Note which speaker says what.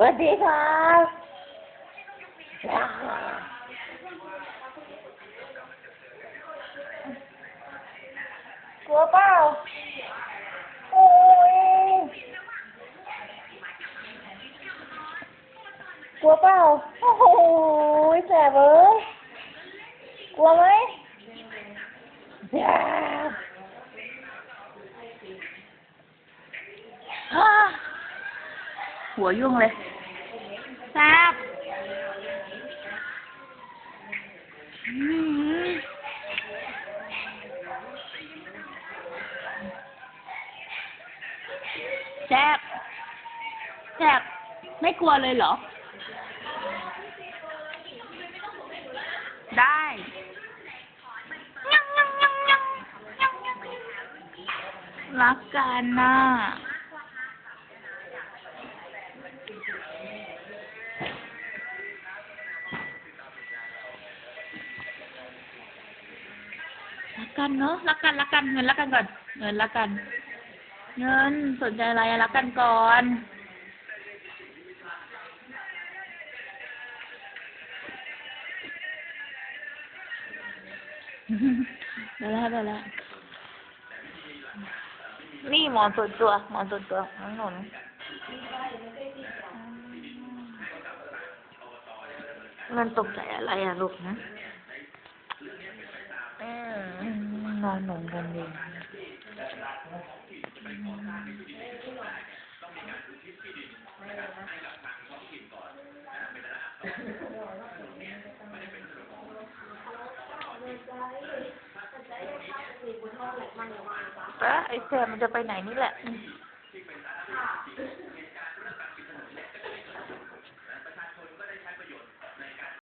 Speaker 1: วัสดีครับกลัวเปล่าโอ้ยกลัวเปล่าโอ้โหแสบเอ้ยกลัวไหมอย่าฮ่า
Speaker 2: หัวยุ่งเลยแซบแซบแซบไม่กลัวเลยเหรอ ได้รักกันน่ะ รักกันเนาะรักกันรักกันเงินรักกันก่อน เงินรักกัน เงินสนใจอะไรรักกันก่อนไปแล้วไปแล้ว
Speaker 1: นี่หมอนส่วนตัวหมอนส่วนตัวน้องหนุนมันตกใจอะไรอะลูกนะอืมน อนหนุนกันดีเอ๊ะไอ้แซมมันจะไปไหนนี่แหละ